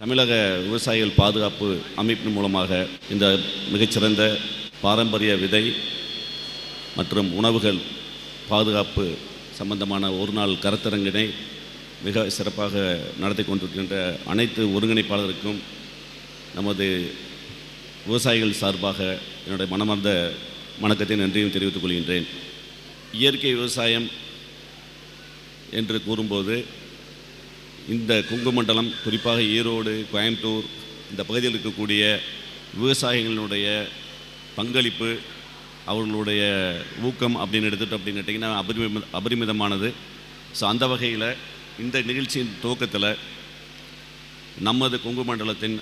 தமிழக விவசாயிகள் பாதுகாப்பு அமைப்பின் மூலமாக இந்த மிகச்சிறந்த பாரம்பரிய விதை மற்றும் உணவுகள் பாதுகாப்பு சம்பந்தமான ஒரு நாள் கருத்தரங்கினை மிக சிறப்பாக நடத்தி கொண்டிருக்கின்ற அனைத்து ஒருங்கிணைப்பாளருக்கும் நமது விவசாயிகள் சார்பாக என்னுடைய மனமார்ந்த வணக்கத்தை நன்றியும் தெரிவித்துக் கொள்கின்றேன். இயற்கை விவசாயம் என்று கூறும்போது இந்த குங்கு மண்டலம் குறிப்பாக ஈரோடு கோயம்புத்தூர் இந்த பகுதியில் இருக்கக்கூடிய விவசாயிகளுடைய பங்களிப்பு அவர்களுடைய ஊக்கம் அப்படின்னு எடுத்துகிட்டோம் அப்படின்னு கேட்டிங்கன்னா அபரிமி அபரிமிதமானது. ஸோ அந்த வகையில் இந்த நிகழ்ச்சியின் துவக்கத்தில் நமது கொங்கு மண்டலத்தின்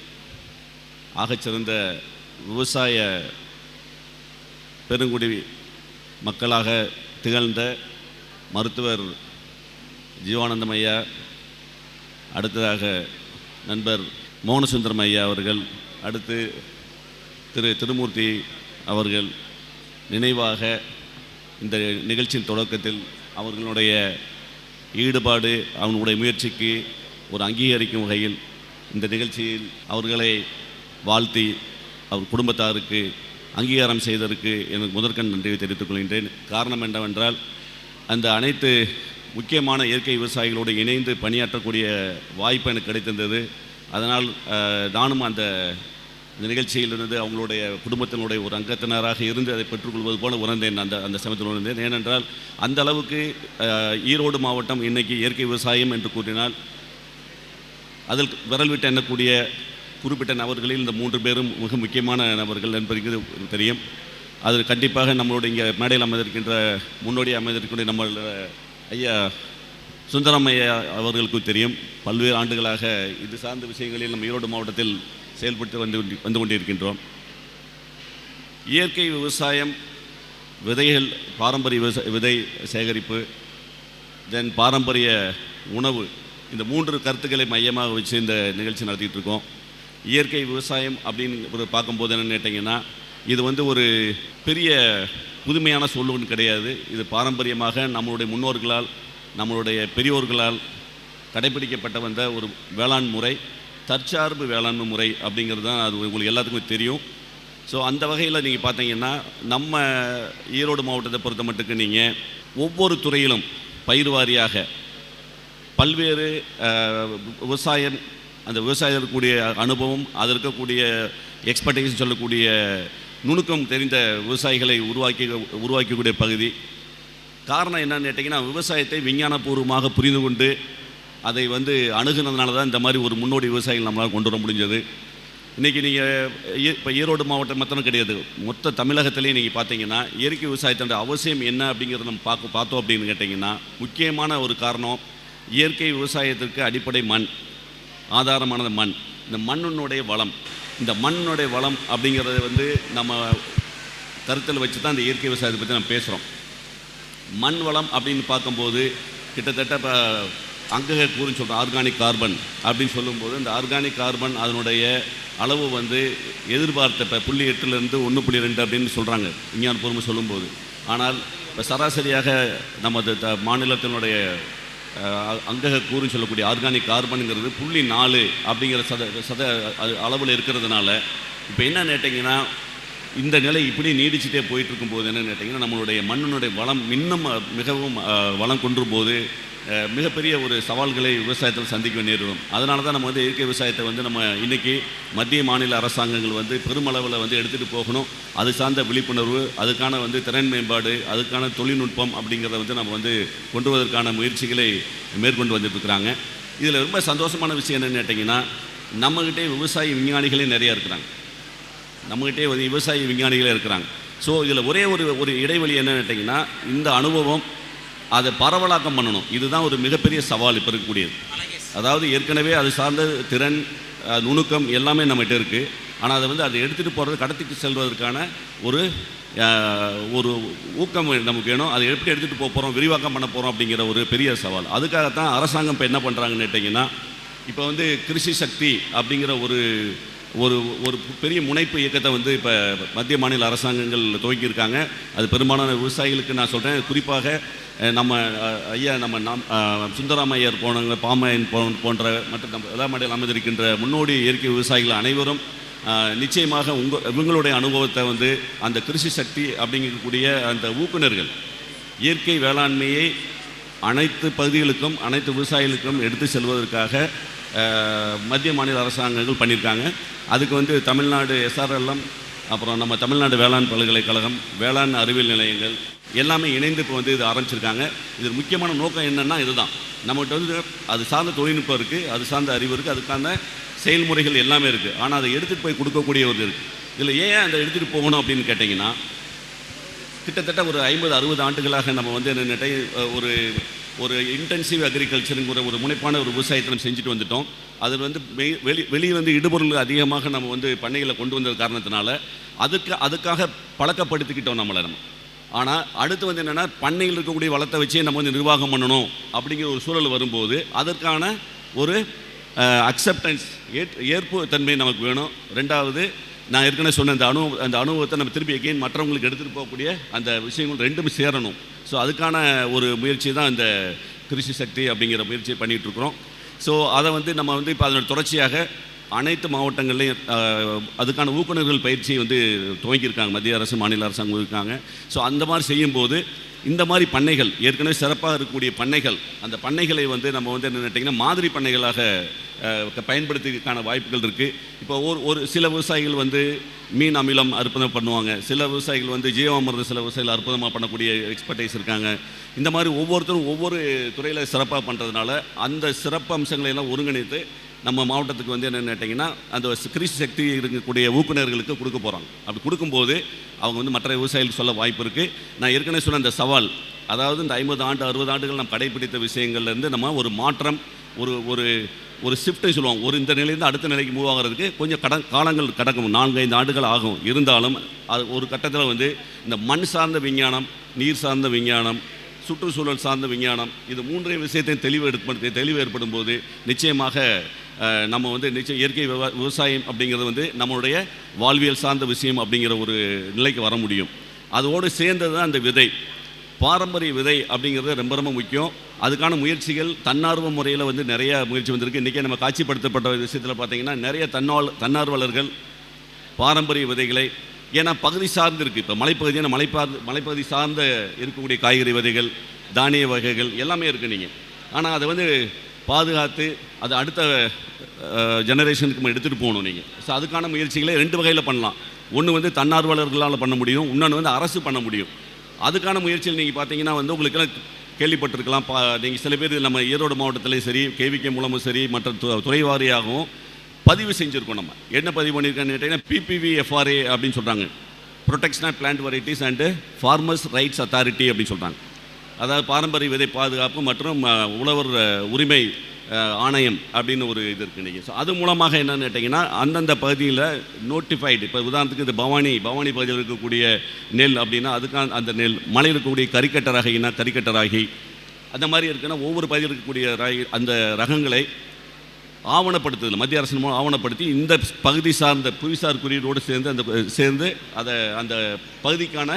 ஆகச்சிறந்த விவசாய பெருங்குடி மக்களாக திகழ்ந்த மருத்துவர் ஜீவானந்தமையா அடுத்ததாக நண்பர் மோகனசுந்தரம் ஐயா அவர்கள் அடுத்து திரு திருமூர்த்தி அவர்கள் நினைவாக இந்த நிகழ்ச்சியின் தொடக்கத்தில் அவர்களுடைய ஈடுபாடு அவனுடைய முயற்சிக்கு ஒரு அங்கீகரிக்கும் வகையில் இந்த நிகழ்ச்சியில் அவர்களை வாழ்த்தி அவர் குடும்பத்தாருக்கு அங்கீகாரம் செய்ததற்கு எனக்கு முதற்கண் நன்றியை தெரிவித்துக் கொள்கின்றேன். காரணம் என்னவென்றால் அந்த அனைத்து முக்கியமான இயற்கை விவசாயிகளோடு இணைந்து பணியாற்றக்கூடிய வாய்ப்பு எனக்கு கிடைத்திருந்தது. அதனால் நானும் அந்த இந்த நிகழ்ச்சியிலிருந்து அவங்களுடைய குடும்பத்தினுடைய ஒரு அங்கத்தினராக இருந்து அதை பெற்றுக்கொள்வது போல உணர்ந்தேன் அந்த அந்த சமயத்தில் உணர்ந்தேன். ஏனென்றால் அந்த அளவுக்கு ஈரோடு மாவட்டம் இன்னைக்கு இயற்கை விவசாயம் என்று கூறினால் அதில் விரல் விட்டு எண்ணக்கூடிய குறிப்பிட்ட நபர்களில் இந்த மூன்று பேரும் மிக முக்கியமான நபர்கள் என்பது தெரியும். அது கண்டிப்பாக நம்மளுடைய இங்கே மேடையில் அமைந்திருக்கின்ற முன்னோடி அமைந்திருக்கின்ற நம்மளோட ஐயா சுந்தரம் ஐயா அவர்களுக்கு தெரியும் பல்வேறு ஆண்டுகளாக இது சார்ந்த விஷயங்களில் நம்ம ஈரோடு மாவட்டத்தில் செயல்பட்டு வந்து வந்து கொண்டிருக்கின்றோம். இயற்கை விவசாயம் விதைகள் பாரம்பரிய விவசா விதை சேகரிப்பு தென் பாரம்பரிய உணவு இந்த மூன்று கருத்துக்களை மையமாக வச்சு இந்த நிகழ்ச்சி நடத்திட்டு இருக்கோம். இயற்கை விவசாயம் அப்படின்னு ஒரு பார்க்கும்போது என்னென்னு கேட்டிங்கன்னா இது வந்து ஒரு பெரிய புதுமையான சொல்லுன்னு கிடையாது. இது பாரம்பரியமாக நம்மளுடைய முன்னோர்களால் நம்மளுடைய பெரியோர்களால் கடைபிடிக்கப்பட்ட வந்த ஒரு வேளாண் முறை தற்சார்பு வேளாண்மை முறை அப்படிங்கிறது தான் அது உங்களுக்கு எல்லாத்துக்குமே தெரியும். ஸோ அந்த வகையில் நீங்கள் பார்த்தீங்கன்னா நம்ம ஈரோடு மாவட்டத்தை பொறுத்த மட்டுக்கு நீங்கள் ஒவ்வொரு துறையிலும் பயிர் வாரியாக பல்வேறு விவசாயம் அந்த விவசாயம் இருக்கக்கூடிய அனுபவம் அது இருக்கக்கூடிய எக்ஸ்பர்டைஸ் சொல்லக்கூடிய நுணுக்கம் தெரிந்த விவசாயிகளை உருவாக்கி உருவாக்கக்கூடிய பகுதி. காரணம் என்னன்னு கேட்டிங்கன்னா விவசாயத்தை விஞ்ஞானபூர்வமாக புரிந்து கொண்டு அதை வந்து அணுகுனதுனால தான் இந்த மாதிரி ஒரு முன்னோடி விவசாயிகள் நம்மளால் கொண்டு வர முடிஞ்சது. இன்றைக்கி நீங்கள் இப்போ ஈரோடு மாவட்டம் மாத்திரம் கிடையாது. மொத்த தமிழகத்திலேயே நீங்கள் பார்த்தீங்கன்னா இயற்கை விவசாயத்தோட அவசியம் என்ன அப்படிங்கிறத நம்ம பார்க்க பார்த்தோம் அப்படின்னு கேட்டிங்கன்னா முக்கியமான ஒரு காரணம் இயற்கை விவசாயத்திற்கு அடிப்படை மண் ஆதாரமானது மண். இந்த மண்ணினுடைய வளம். இந்த மண்ணுடைய வளம் அப்படிங்கிறத வந்து நம்ம கருத்தில் வச்சு தான் இந்த இயற்கை விவசாயத்தை பற்றி நம்ம பேசுகிறோம் மண் வளம் அப்படின்னு பார்க்கும்போது கிட்டத்தட்ட இப்போ அங்கக கூறுன்னு சொல்கிறோம் ஆர்கானிக் கார்பன் அப்படின்னு சொல்லும்போது இந்த ஆர்கானிக் கார்பன் அதனுடைய அளவு வந்து எதிர்பார்த்த இப்போ புள்ளி எட்டுலேருந்து ஒன்று புள்ளி ரெண்டு அப்படின்னு சொல்கிறாங்க விஞ்ஞானபூர்வமாக சொல்லும்போது. ஆனால் இப்போ சராசரியாக நமது த மாநிலத்தினுடைய அங்கக கூறுன்னு சொல்லக்கூடிய ஆர்கானிக் கார்பனுங்கிறது புள்ளி நாலு அப்படிங்கிற சத சத அளவில் இருக்கிறதுனால இப்போ என்ன கேட்டிங்கன்னா இந்த நிலை இப்படி நீடிச்சுட்டே போயிட்டு இருக்கும்போது என்ன கேட்டிங்கன்னா நம்மளுடைய மண்ணினுடைய வளம் இன்னும் மிகவும் வளம் கொன்றும் போது மிகப்பெரிய ஒரு சவால்களை விவசாயத்தில் சந்திக்க நேரிடும். அதனால தான் நம்ம வந்து இயற்கை விவசாயத்தை வந்து நம்ம இன்றைக்கி மத்திய மாநில அரசாங்கங்கள் வந்து பெருமளவில் வந்து எடுத்துகிட்டு போகணும். அது சார்ந்த விழிப்புணர்வு அதுக்கான வந்து திறன் மேம்பாடு அதுக்கான தொழில்நுட்பம் அப்படிங்கிறத வந்து நம்ம வந்து கொண்டு வருவதற்கான முயற்சிகளை மேற்கொண்டு வந்துட்டுருக்குறாங்க. இதில் ரொம்ப சந்தோஷமான விஷயம் என்னென்னு கேட்டிங்கன்னா நம்மகிட்டே விவசாய விஞ்ஞானிகளே நிறையா இருக்கிறாங்க. நம்மகிட்டே வந்து விவசாய விஞ்ஞானிகளே இருக்கிறாங்க. ஸோ இதில் ஒரே ஒரு ஒரு இடைவெளி என்னன்னு கேட்டிங்கன்னா இந்த அனுபவம் அதை பரவலாக்கம் பண்ணணும். இதுதான் ஒரு மிகப்பெரிய சவால் இப்போ இருக்கக்கூடியது. அதாவது ஏற்கனவே அது சார்ந்த திறன் நுணுக்கம் எல்லாமே நம்மகிட்ட இருக்குது ஆனால் அதை வந்து அதை எடுத்துகிட்டு போகிறது கடத்திக்கு செல்வதற்கான ஒரு ஒரு ஊக்கம் நமக்கு வேணும். அதை எப்படி எடுத்துகிட்டு போக போகிறோம் விரிவாக்கம் பண்ண போகிறோம் அப்படிங்கிற ஒரு பெரிய சவால். அதுக்காகத்தான் அரசாங்கம் இப்போ என்ன பண்ணுறாங்கன்னு கேட்டிங்கன்னா இப்போ வந்து கிருஷி சக்தி அப்படிங்கிற ஒரு ஒரு ஒரு பெரிய முனைப்பு இயக்கத்தை வந்து இப்போ மத்திய மாநில அரசாங்கங்கள் துவக்கியிருக்காங்க. அது பெரும்பாலான விவசாயிகளுக்கு நான் சொல்கிறேன் குறிப்பாக நம்ம ஐயா நம்ம நாம் சுந்தராமையர் போனவங்க பாமையன் போ- போன்ற மற்றும் நம்ம வேளாமடையில் அமைந்திருக்கின்ற முன்னோடி இயற்கை விவசாயிகள் அனைவரும் நிச்சயமாக உங்கள் இவங்களுடைய அனுபவத்தை வந்து அந்த கிருஷி சக்தி அப்படிங்கக்கூடிய அந்த ஊக்குநர்கள் இயற்கை வேளாண்மையை அனைத்து பகுதிகளுக்கும் அனைத்து விவசாயிகளுக்கும் எடுத்து செல்வதற்காக மத்திய மாநில அரசாங்கங்கள் பண்ணியிருக்காங்க. அதுக்கு வந்து தமிழ்நாடு எஸ்ஆர்எல்எம் அப்புறம் நம்ம தமிழ்நாடு வேளாண் பல்கலைக்கழகம் வேளாண் அறிவியல் நிலையங்கள் எல்லாமே இணைந்து இப்போ வந்து இது ஆரம்பிச்சிருக்காங்க. இது முக்கியமான நோக்கம் என்னென்னா இதுதான். நம்மகிட்ட வந்து அது சார்ந்த தொழில்நுட்பம் இருக்குது அது சார்ந்த அறிவு இருக்குது அதுக்கான செயல்முறைகள் எல்லாமே இருக்குது ஆனால் அதை எடுத்துகிட்டு போய் கொடுக்கக்கூடிய ஒரு இருக்குது இதில் ஏன் அதை எடுத்துகிட்டு போகணும் அப்படின்னு கேட்டிங்கன்னா கிட்டத்தட்ட ஒரு ஐம்பது அறுபது ஆண்டுகளாக நம்ம வந்து என்னென்ன ஒரு ஒரு இன்டென்சிவ் அக்ரிகல்ச்சருங்கிற ஒரு முனைப்பான ஒரு விவசாயத்தை நம்ம செஞ்சுட்டு வந்துட்டோம். அதில் வந்து வெளி வெளியே வந்து இடுபொருள் அதிகமாக நம்ம வந்து பண்ணைகளை கொண்டு வந்தது காரணத்தினால அதுக்கு அதுக்காக பழக்கப்படுத்திக்கிட்டோம் நம்மளை நம்ம. ஆனால் அடுத்து வந்து என்னென்னா பண்ணையில் இருக்கக்கூடிய வளத்தை வச்சே நம்ம வந்து நிர்வாகம் பண்ணணும் அப்படிங்கிற ஒரு சூழல் வரும்போது அதற்கான ஒரு அக்செப்டன்ஸ் ஏற்பு தன்மை நமக்கு வேணும். ரெண்டாவது நான் ஏற்கனவே சொன்ன அந்த அனு அந்த அனுபவத்தை நம்ம திருப்பி எகெயின் மற்றவங்களுக்கு எடுத்துகிட்டு போகக்கூடிய அந்த விஷயங்கள் ரெண்டும் சேரணும். ஸோ அதுக்கான ஒரு முயற்சி தான் இந்த கிருஷி சக்தி அப்படிங்கிற முயற்சியை பண்ணிகிட்ருக்குறோம் ஸோ அதை வந்து நம்ம வந்து இப்போ அதனோட தொடர்ச்சியாக அனைத்து மாவட்டங்கள்லையும் அதுக்கான ஊக்குநர்கள் பயிற்சியை வந்து துவங்கியிருக்காங்க மத்திய அரசு மாநில அரசாங்கம் இருக்காங்க. ஸோ அந்த மாதிரி செய்யும்போது இந்த மாதிரி பண்ணைகள் ஏற்கனவே சிறப்பாக இருக்கக்கூடிய பண்ணைகள் அந்த பண்ணைகளை வந்து நம்ம வந்து என்ன கேட்டிங்கன்னா மாதிரி பண்ணைகளாக அஹ், பயன்படுத்திக்கான வாய்ப்புகள் இருக்குது இப்போ ஒரு ஒரு சில விவசாயிகள் வந்து மீன் அமிலம் அற்புதம் பண்ணுவாங்க. சில விவசாயிகள் வந்து ஜீவாமிர்தம் சில விவசாயிகள் அற்புதமாக பண்ணக்கூடிய எக்ஸ்பர்டைஸ் இருக்காங்க. இந்த மாதிரி ஒவ்வொருத்தரும் ஒவ்வொரு துறையில் சிறப்பாக பண்ணுறதுனால அந்த சிறப்பு அம்சங்களை எல்லாம் ஒருங்கிணைத்து நம்ம மாவட்டத்துக்கு வந்து என்னென்னு கேட்டிங்கன்னா அந்த கிருஷி சக்தி இருக்கக்கூடிய ஊக்குநர்களுக்கு கொடுக்க போகிறாங்க அப்படி கொடுக்கும்போது அவங்க வந்து மற்ற விவசாயிகளுக்கு சொல்ல வாய்ப்பு இருக்குது நான் ஏற்கனவே சொன்ன அந்த சவால் அதாவது இந்த ஐம்பது ஆண்டு அறுபது ஆண்டுகள் நம்ம கடைபிடித்த விஷயங்கள்லேருந்து நம்ம ஒரு மாற்றம் ஒரு ஒரு ஒரு ஷிஃப்ட்டை சொல்லுவாங்க ஒரு இந்த நிலையிலேருந்து அடுத்த நிலைக்கு மூவ் ஆகிறதுக்கு கொஞ்சம் கட காலங்கள் கடக்கும். நான்கு ஐந்து ஆண்டுகள் ஆகும். இருந்தாலும் அது ஒரு கட்டத்தில் வந்து இந்த மண் சார்ந்த விஞ்ஞானம் நீர் சார்ந்த விஞ்ஞானம் சுற்றுச்சூழல் சார்ந்த விஞ்ஞானம் இது மூன்றைய விஷயத்தையும் தெளிவு ஏற்படுத்தி தெளிவு ஏற்படும் போது நிச்சயமாக நம்ம வந்து நிச்சயம் இயற்கை விவ- விவசாயம் அப்படிங்கிறது வந்து நம்மளுடைய வாழ்வியல் சார்ந்த விஷயம் அப்படிங்கிற ஒரு நிலைக்கு வர முடியும். அதோடு சேர்ந்தது தான் அந்த விதை. பாரம்பரிய விதை அப்படிங்கிறது ரொம்ப ரொம்ப முக்கியம். அதுக்கான முயற்சிகள் தன்னார்வ முறையில் வந்து நிறைய முயற்சி வந்திருக்கு. இன்றைக்கி நம்ம காட்சிப்படுத்தப்பட்ட விஷயத்தில் பார்த்தீங்கன்னா நிறைய தன்னால் தன்னார்வலர்கள் பாரம்பரிய விதைகளை ஏன்னா பகுதி சார்ந்து இருக்குது இப்போ மலைப்பகுதியான மலைப்பார் மலைப்பகுதி சார்ந்த இருக்கக்கூடிய காய்கறி விதைகள் தானிய வகைகள் எல்லாமே இருக்குது நீங்கள் ஆனால் அதை வந்து பாதுகாத்து அதை அடுத்த ஜெனரேஷனுக்கு எடுத்துகிட்டு போகணும் நீங்கள் ஸோ அதுக்கான முயற்சிகளை ரெண்டு வகையில் பண்ணலாம். ஒன்று வந்து தன்னார்வலர்களால் பண்ண முடியும். இன்னொன்று வந்து அரசு பண்ண முடியும். அதுக்கான முயற்சியில் நீங்கள் பார்த்தீங்கன்னா வந்து உங்களுக்கெல்லாம் கேள்விப்பட்டிருக்கலாம். பா நீங்கள் சில பேர் நம்ம ஈரோடு மாவட்டத்திலையும் சரி கேவிகே மூலமும் சரி மற்ற து- துறை வாரியாகவும் பதிவு செஞ்சுருக்கோம் நம்ம. என்ன பதிவு பண்ணியிருக்கேன்னு கேட்டிங்கன்னா பிபிவி எஃப்ஆர்ஏ அப்படின்னு சொல்கிறாங்க protection of plant varieties and farmers rights authority அப்படின்னு சொல்கிறாங்க அதாவது பாரம்பரிய விதை பாதுகாப்பு மற்றும் உழவர் உரிமை ஆணையம் அப்படின்னு ஒரு இது இருக்குது இன்றைக்கி ஸோ அது மூலமாக என்னென்னு கேட்டிங்கன்னா அந்தந்த பகுதியில் நோட்டிஃபைடு இப்போ உதாரணத்துக்கு இந்த பவானி பவானி பகுதியில் இருக்கக்கூடிய நெல் அப்படின்னா அதுக்கான அந்த நெல் மலையில் இருக்கக்கூடிய கறிக்கட்ட ராகினா கறிக்கட்ட ராகி அந்த மாதிரி இருக்குன்னா ஒவ்வொரு பகுதியில் இருக்கக்கூடிய ராகி அந்த ரகங்களை ஆவணப்படுத்துதல் மத்திய அரசின் மூலம் ஆவணப்படுத்தி இந்த பகுதி சார்ந்த புவிசார் குறியீடோடு சேர்ந்து அந்த சேர்ந்து அதை அந்த பகுதிக்கான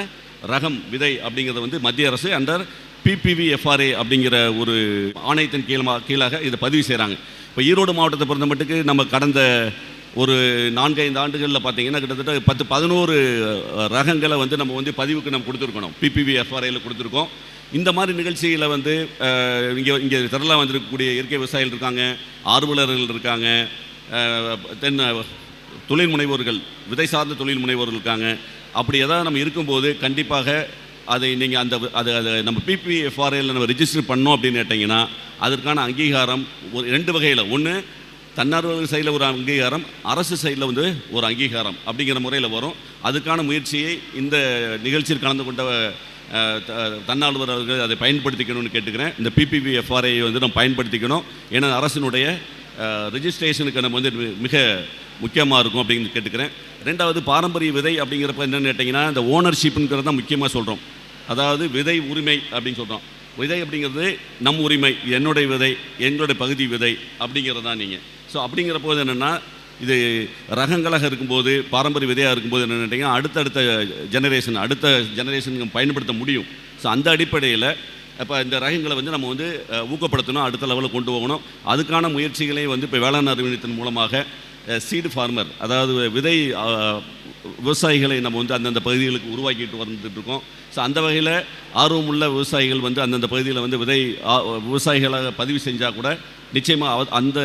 ரகம் விதை அப்படிங்கிறத வந்து மத்திய அரசு அண்டர் பிபிவி எஃப்ஆர்ஏ அப்படிங்கிற ஒரு ஆணையத்தின் கீழமா கீழாக இதை பதிவு செய்கிறாங்க இப்போ ஈரோடு மாவட்டத்தை பொறுத்த மட்டுக்கு நம்ம கடந்த ஒரு நான்கைந்து ஆண்டுகளில் பார்த்தீங்கன்னா கிட்டத்தட்ட பத்து பதினோரு ரகங்களை வந்து நம்ம வந்து பதிவுக்கு நம்ம கொடுத்துருக்கணும். பிபிவி எஃப்ஆர்ஐயில் கொடுத்துருக்கோம். இந்த மாதிரி நிகழ்ச்சிகளை வந்து இங்கே இங்கே திரளாக வந்திருக்கக்கூடிய இயற்கை விவசாயிகள் இருக்காங்க ஆர்வலர்கள் இருக்காங்க தென் தொழில் முனைவோர்கள் விதை சார்ந்த தொழில் முனைவோர்கள் இருக்காங்க. அப்படி ஏதாவது நம்ம இருக்கும்போது கண்டிப்பாக அதை நீங்கள் அந்த அது அதை நம்ம பிபிஎஃப்ஆர்ஐயில் நம்ம ரிஜிஸ்டர் பண்ணோம் அப்படின்னு கேட்டிங்கன்னா அதற்கான அங்கீகாரம் ஒரு ரெண்டு வகையில். ஒன்று தன்னார்வலர் சைடில் ஒரு அங்கீகாரம் அரசு சைடில் வந்து ஒரு அங்கீகாரம் அப்படிங்கிற முறையில் வரும். அதுக்கான முயற்சியை இந்த நிகழ்ச்சியில் கலந்து கொண்ட த- தன்னார்வலர்கள் அதை பயன்படுத்திக்கணும்னு கேட்டுக்கிறேன். இந்த பிபிபி எஃப்ஆர்ஐ வந்து நம்ம பயன்படுத்திக்கணும். ஏன்னா அரசினுடைய ரிஜிஸ்ட்ரேஷனுக்கு நம்ம வந்து மிக முக்கியமாக இருக்கும் அப்படின்னு கேட்டுக்கிறேன். ரெண்டாவது பாரம்பரிய விதை அப்படிங்கிறப்ப என்னென்னு கேட்டிங்கன்னா இந்த ஓனர்ஷிப்புங்கிறது தான் முக்கியமாக சொல்கிறோம் அதாவது விதை உரிமை அப்படின்னு சொல்கிறோம் விதை அப்படிங்கிறது நம் உரிமை என்னுடைய விதை எங்களுடைய பகுதி விதை அப்படிங்கிறது தான் நீங்கள் ஸோ அப்படிங்கிற போது என்னென்னா இது ரகங்களாக இருக்கும்போது பாரம்பரிய விதையாக இருக்கும்போது என்ன கேட்டிங்கன்னா அடுத்தடுத்த ஜெனரேஷன் அடுத்த ஜெனரேஷனுக்கு பயன்படுத்த முடியும். ஸோ அந்த அடிப்படையில் இப்போ இந்த ரகங்களை வந்து நம்ம வந்து ஊக்கப்படுத்தணும் அடுத்த லெவலில் கொண்டு போகணும். அதுக்கான முயற்சிகளை வந்து இப்போ வேளாண் அறிவியத்தின் மூலமாக சீடு ஃபார்மர் அதாவது விதை விவசாயிகளை நம்ம வந்து அந்தந்த பகுதிகளுக்கு உருவாக்கிட்டு வந்துட்டுருக்கோம். ஸோ அந்த வகையில் ஆர்வமுள்ள விவசாயிகள் வந்து அந்தந்த பகுதியில் வந்து விதை விவசாயிகளாக பதிவு செஞ்சால் கூட நிச்சயமாக அந்த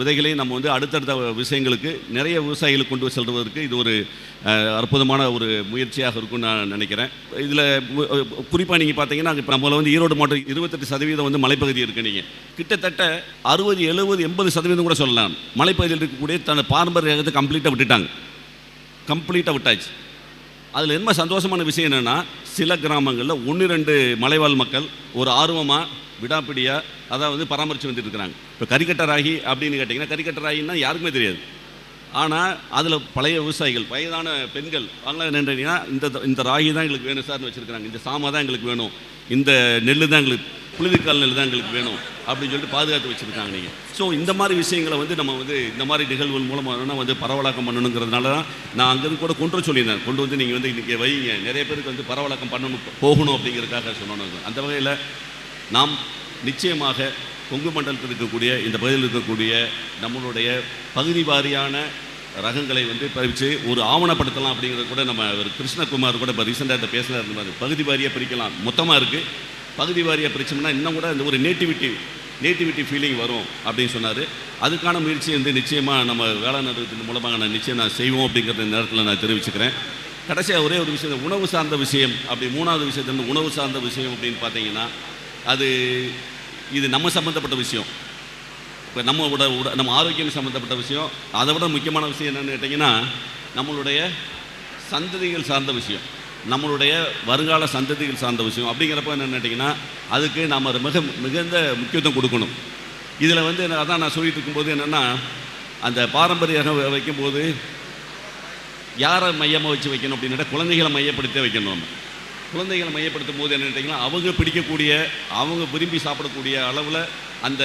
விதைகளை நம்ம வந்து அடுத்தடுத்த விஷயங்களுக்கு நிறைய விவசாயிகளுக்கு கொண்டு செல்வதற்கு இது ஒரு அற்புதமான ஒரு முயற்சியாக இருக்கும்னு நான் நினைக்கிறேன். இதில் குறிப்பாக நீங்கள் பார்த்தீங்கன்னா இப்போ நம்மள வந்து ஈரோடு மாவட்டம் இருபத்தெட்டு சதவீதம் வந்து மலைப்பகுதி இருக்குது நீங்கள் கிட்டத்தட்ட அறுபது எழுபது எண்பது சதவீதம் கூட சொல்லலாம். மலைப்பகுதியில் இருக்கக்கூடிய தன் பாரம்பரியத்தை கம்ப்ளீட்டாக விட்டுட்டாங்க. கம்ப்ளீட்டாக விட்டாச்சு. அதில் என்ன சந்தோஷமான விஷயம் என்னென்னா சில கிராமங்களில் ஒன்று ரெண்டு மலைவாழ் மக்கள் ஒரு ஆர்வமாக விடாப்பிடியாக அதாவது பராமரித்து வந்துட்டு இருக்கிறாங்க. இப்போ கறிக்கட்ட ராகி அப்படின்னு கேட்டிங்கன்னா கறிக்கட்டராகின்னா யாருக்குமே தெரியாது. ஆனால் அதில் பழைய விவசாயிகள் வயதான பெண்கள் அவங்களாம் என்னன்றீங்கன்னா இந்த இந்த ராகி தான் எங்களுக்கு வேணும் சார்னு வச்சுருக்காங்க இந்த சாமா தான் எங்களுக்கு வேணும். இந்த நெல் தான் எங்களுக்கு புழுதிக்கால் நெல் தான் எங்களுக்கு வேணும். அப்படின்னு சொல்லிட்டு பாதுகாத்து வச்சுருக்காங்க நீங்கள் ஸோ இந்த மாதிரி விஷயங்களை வந்து நம்ம வந்து இந்த மாதிரி நிகழ்வுகள் மூலமாக வந்து பரவலாக்கம் பண்ணணுங்கிறதுனால தான் நான் அங்கேருந்து கூட கொண்டு சொல்லியிருந்தேன். கொண்டு வந்து நீங்கள் வந்து இன்றைக்கி வைங்க. நிறைய பேருக்கு வந்து பரவலாக்கம் பண்ணணும் போகணும் அப்படிங்கிறதுக்காக சொன்னோம் அந்த வகையில் நாம் நிச்சயமாக கொங்கு மண்டலத்தில் இருக்கக்கூடிய இந்த பகுதியில் இருக்கக்கூடிய நம்மளுடைய பகுதி வாரியான ரகங்களை வந்து பறிச்சு ஒரு ஆவணப்படுத்தலாம் அப்படிங்கிறது கூட நம்ம ஒரு கிருஷ்ணகுமார் கூட இப்போ ரீசெண்டாக இதை பேசினார். இந்த பகுதி வாரியாக பிரிக்கலாம். மொத்தமாக இருக்குது பகுதி வாரியாக பிரிச்சோம்னா இன்னும் கூட இந்த ஒரு நேட்டிவிட்டி நேட்டிவிட்டி ஃபீலிங் வரும் அப்படின்னு சொன்னார். அதுக்கான முயற்சி வந்து நிச்சயமாக நம்ம வேளாண் நிறுவனத்தின் மூலமாக நான் நிச்சயம் நான் செய்வோம் அப்படிங்கிற நேரத்தில் நான் தெரிவிச்சுக்கிறேன். கடைசியாக ஒரே ஒரு விஷயம் உணவு சார்ந்த விஷயம் அப்படி மூணாவது விஷயத்துல உணவு சார்ந்த விஷயம் அப்படின்னு பார்த்தீங்கன்னா அது இது நம்ம சம்மந்தப்பட்ட விஷயம். இப்போ நம்மளோட உட நம்ம ஆரோக்கியம் சம்மந்தப்பட்ட விஷயம். அதை விட முக்கியமான விஷயம் என்னென்னு கேட்டிங்கன்னா நம்மளுடைய சந்ததிகள் சார்ந்த விஷயம். நம்மளுடைய வருங்கால சந்ததிகள் சார்ந்த விஷயம் அப்படிங்கிறப்ப என்ன நினைட்டிங்கன்னா அதுக்கு நம்ம மிக மிகுந்த முக்கியத்துவம் கொடுக்கணும். இதில் வந்து அதான் நான் சொல்லிட்டு இருக்கும்போது என்னென்னா அந்த பாரம்பரிய வைக்கும்போது யாரை மையமாக வச்சு வைக்கணும் அப்படின்னா குழந்தைகளை மையப்படுத்தி வைக்கணும் நம்ம. குழந்தைகளை மையப்படுத்தும் போது என்ன நினைட்டிங்கன்னா அவங்க பிடிக்கக்கூடிய அவங்க விரும்பி சாப்பிடக்கூடிய அளவில் அந்த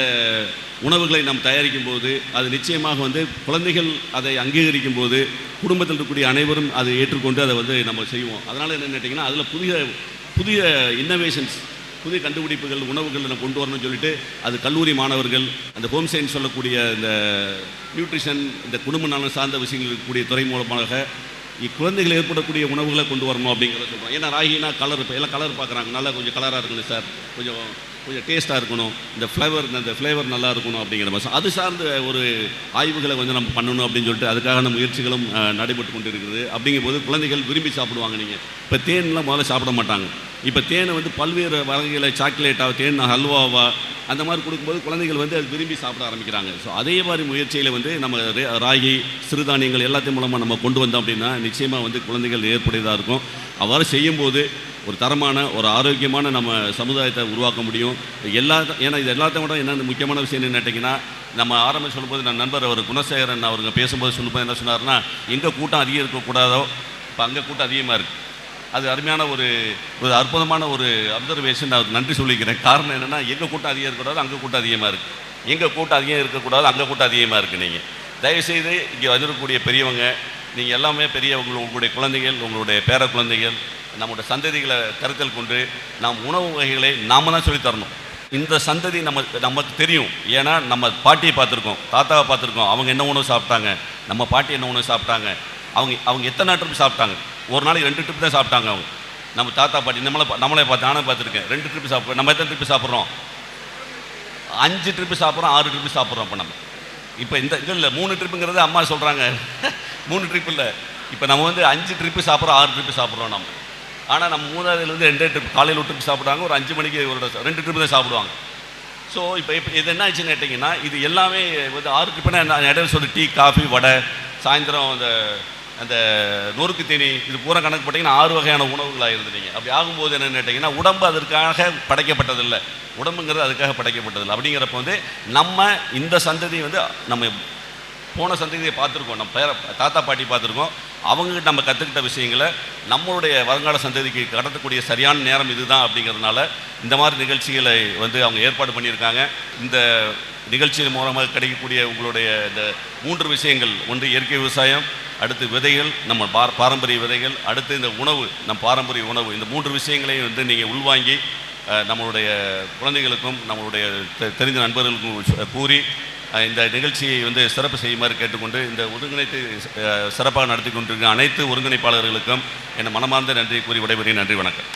உணவுகளை நாம் தயாரிக்கும் போது அது நிச்சயமாக வந்து குழந்தைகள் அதை அங்கீகரிக்கும் போது குடும்பத்தில் இருக்கக்கூடிய அனைவரும் அதை ஏற்றுக்கொண்டு அதை வந்து நம்ம செய்வோம். அதனால் என்னென்னு கேட்டிங்கன்னா அதில் புதிய புதிய இன்னோவேஷன்ஸ் புதிய கண்டுபிடிப்புகள் உணவுகள் நம்ம கொண்டு வரணும்னு சொல்லிட்டு அது கல்லூரி மாணவர்கள் அந்த ஹோம் சயின்ஸ் சொல்லக்கூடிய இந்த நியூட்ரிஷன் இந்த குடும்ப நலன் சார்ந்த விஷயங்கள் இருக்கக்கூடிய துறை மூலமாக இக்குழந்தைகள் ஏற்படக்கூடிய உணவுகளை கொண்டு வரணும் அப்படிங்கிறத சொல்கிறோம் ஏன்னா ராகினா கலர் இப்போ எல்லாம் கலர் பார்க்குறாங்க. நல்லா கொஞ்சம் கலராக இருக்குங்க சார் கொஞ்சம் கொஞ்சம் டேஸ்ட்டாக இருக்கணும். இந்த ஃப்ளேவர் இந்த ஃப்ளேவர் நல்லா இருக்கணும் அப்படிங்கிற மாதிரி. அது சார்ந்த ஒரு ஆய்வுகளை வந்து நம்ம பண்ணணும் அப்படின்னு சொல்லிட்டு அதுக்கான முயற்சிகளும் நடைபெற்று கொண்டு இருக்குது அப்படிங்கும்போது குழந்தைகள் விரும்பி சாப்பிடுவாங்க நீங்கள் இப்போ தேன்லாம் முதல்ல சாப்பிட மாட்டாங்க. இப்போ தேனை வந்து பல்வேறு வகைகளை சாக்லேட்டாக தேன் ஹல்வாவா அந்த மாதிரி கொடுக்கும்போது குழந்தைகள் வந்து அது விரும்பி சாப்பிட ஆரம்பிக்கிறாங்க. ஸோ அதே மாதிரி முயற்சியில் வந்து நம்ம ரே- ராகி சிறுதானியங்கள் எல்லாத்தையும் மூலமாக நம்ம கொண்டு வந்தோம் அப்படின்னா நிச்சயமாக வந்து குழந்தைகள் ஏற்புடையதாக இருக்கும். அவ்வாறு செய்யும்போது ஒரு தரமான ஒரு ஆரோக்கியமான நம்ம சமுதாயத்தை உருவாக்க முடியும். எல்லா ஏன்னா இது எல்லாத்தையும் விட என்ன முக்கியமான விஷயம் என்ன கேட்டிங்கன்னா நம்ம ஆரம்பம் சொல்லும்போது நான் நண்பர் அவர் குணசேகரன் அவருங்க பேசும்போது சொல்லும்போது என்ன சொன்னார்னா எங்கே கூட்டம் அதிகம் இருக்கக்கூடாதோ இப்போ அங்கே கூட்டம் அதிகமாக இருக்குது அது அருமையான ஒரு ஒரு அற்புதமான ஒரு அப்சர்வேஷன் நான் நன்றி சொல்லிக்கிறேன். காரணம் என்னென்னா எங்கள் கூட்டம் அதிகம் இருக்கக்கூடாது அங்கே கூட்டம் அதிகமாக இருக்குது எங்கள் கூட்டம் அதிகம் இருக்கக்கூடாது அங்கே கூட்டம் அதிகமாக இருக்குது நீங்கள் தயவுசெய்து இங்கே வந்திருக்கக்கூடிய பெரியவங்க நீங்கள் எல்லாமே பெரியவங்க உங்களுடைய குழந்தைகள் உங்களுடைய பேர குழந்தைகள் நம்முடைய சந்ததிகளை கருத்தில் கொண்டு நாம் உணவு வகைகளை நாம் தான் சொல்லித் தரணும். இந்த சந்ததி நம்ம நமக்கு தெரியும். ஏன்னா நம்ம பாட்டியை பார்த்துருக்கோம் தாத்தாவை பார்த்துருக்கோம். அவங்க என்ன உணவு சாப்பிட்டாங்க நம்ம பாட்டி என்ன உணவு சாப்பிட்டாங்க அவங்க அவங்க எத்தனை ட்ரிப் சாப்பிட்டாங்க? ஒரு நாளைக்கு ரெண்டு ட்ரிப் தான் சாப்பிட்டாங்க அவங்க. நம்ம தாத்தா பாட்டி நம்மளை நம்மளே பார்த்து நானே பார்த்துருக்கேன். ரெண்டு ட்ரிப் சாப்பிட்றோம். நம்ம எத்தனை ட்ரிப் சாப்பிட்றோம்? அஞ்சு ட்ரிப்பு சாப்பிட்றோம் ஆறு ட்ரிப்பு சாப்பிட்றோம் இப்போ நம்ம. இப்போ இந்த இது இல்லை மூணு ட்ரிப்புங்கிறது அம்மா சொல்கிறாங்க மூணு ட்ரிப் இல்லை. இப்போ நம்ம வந்து அஞ்சு ட்ரிப்பு சாப்பிட்றோம் ஆறு ட்ரிப்பு சாப்பிட்றோம் நம்ம. ஆனால் நம்ம மூணாவதுலேருந்து ரெண்டே ட்ரிப் காலையில் ஒரு ட்ரிப் சாப்பிடுவாங்க ஒரு அஞ்சு மணிக்கு ஒரு ரெண்டு ட்ரிப் தான் சாப்பிடுவாங்க. ஸோ இப்போ இப்போ இது என்ன ஆச்சுன்னு கேட்டிங்கன்னா இது எல்லாமே வந்து ஆறு ட்ரிப்னா நான் இடையில சொல்லி டீ காஃபி வடை சாயந்தரம் அந்த அந்த நொறுக்கு தீனி இது பூரா கணக்கு போட்டிங்கன்னா ஆறு வகையான உணவுகளாக இருந்துட்டீங்க. அப்படி ஆகும்போது என்னென்னு கேட்டிங்கன்னா உடம்பு அதற்காக படைக்கப்பட்டதில்லை. உடம்புங்கிறது அதுக்காக படைக்கப்பட்டதில்லை. அப்படிங்கிறப்ப வந்து நம்ம இந்த சந்ததி வந்து நம்ம போன சந்ததியை பார்த்துருக்கோம். நம்ம பேர தாத்தா பாட்டி பார்த்துருக்கோம். அவங்ககிட்ட நம்ம கற்றுக்கிட்ட விஷயங்களை நம்மளுடைய வருங்கால சந்ததிக்கு கடத்தக்கூடிய சரியான நேரம் இதுதான் அப்படிங்கிறதுனால இந்த மாதிரி நிகழ்ச்சிகளை வந்து அவங்க ஏற்பாடு பண்ணியிருக்காங்க. இந்த நிகழ்ச்சியின் மூலமாக கிடைக்கக்கூடிய உங்களுடைய இந்த மூன்று விஷயங்கள். ஒன்று இயற்கை விவசாயம் அடுத்து விதைகள் நம்ம பார பாரம்பரிய விதைகள் அடுத்து இந்த உணவு நம் பாரம்பரிய உணவு. இந்த மூன்று விஷயங்களையும் வந்து நீங்கள் உள்வாங்கி நம்மளுடைய குழந்தைகளுக்கும் நம்மளுடைய தெ- தெரிந்த நண்பர்களுக்கும் கூறி இந்த நிகழ்ச்சியை வந்து சிறப்பு செய்யுமாறு கேட்டுக்கொண்டு இந்த ஒருங்கிணைத்து சிறப்பாக நடத்தி கொண்டிருக்கிற அனைத்து ஒருங்கிணைப்பாளர்களுக்கும் என் மனமார்ந்த நன்றி கூறி விடைபெறுகிறேன். நன்றி வணக்கம்.